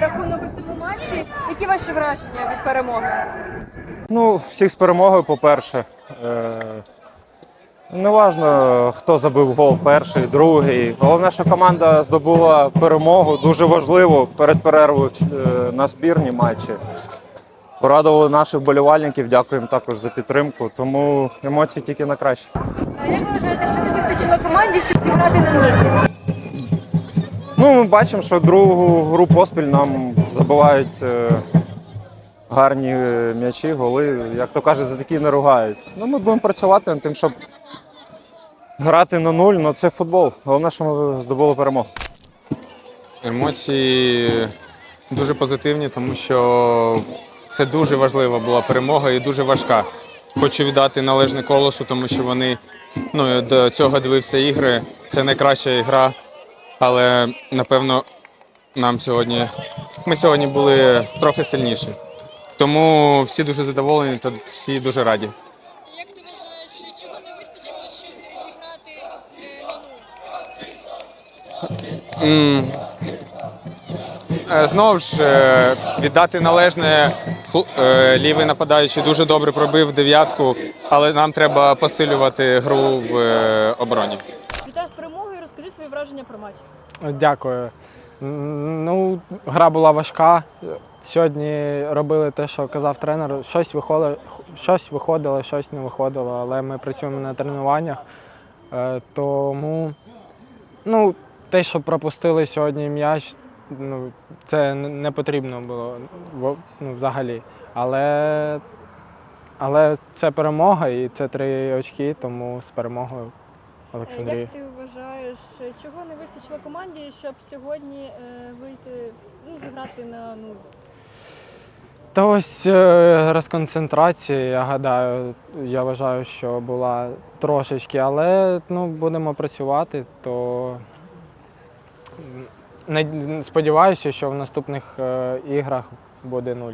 рахунок у цьому матчі. Які ваші враження від перемоги? Ну, всіх з перемогою, по-перше. Е, Неважно, хто забив гол перший, другий. Головне, що команда здобула перемогу дуже важливу перед перервою е, на збірні матчі. Порадували наших болівальників, дякуємо також за підтримку. Тому емоції тільки на краще. А як ви вважаєте, що не вистачило команді, щоб зіграти на нуль? Ну, ми бачимо, що другу гру поспіль нам забивають е, гарні е, м'ячі, голи. Як то кажуть, за такі не ругають. Ну, ми будемо працювати над тим, щоб грати на нуль, але це футбол. Головне, що ми здобули перемогу. Емоції дуже позитивні, тому що це дуже важлива була перемога і дуже важка. Хочу віддати належне колосу, тому що вони ну, до цього дивився ігри. Це найкраща ігра, але напевно нам сьогодні ми сьогодні були трохи сильніші. Тому всі дуже задоволені та всі дуже раді. Як ти вважаєш, чого не вистачило, щоб зіграти на нуль? Е, Знову ж е, віддати належне е, лівий нападаючий дуже добре пробив дев'ятку, але нам треба посилювати гру в е, обороні. Вітаю з перемогою. Розкажи свої враження про матч. Дякую. Ну, гра була важка. Сьогодні робили те, що казав тренер. Щось виходило, щось виходило, щось не виходило, але ми працюємо на тренуваннях. Е, Тому ну, те, що пропустили сьогодні м'яч, ну, це не потрібно було ну, взагалі. Але, але це перемога і це три очки, тому з перемогою Олександрії. Як ти вважаєш, чого не вистачило команді, щоб сьогодні е, вийти, ну, зіграти на нуль? Та ось е, розконцентрація, я гадаю, я вважаю, що була трошечки, але ну, будемо працювати, то сподіваюся, що в наступних е, іграх буде нуль.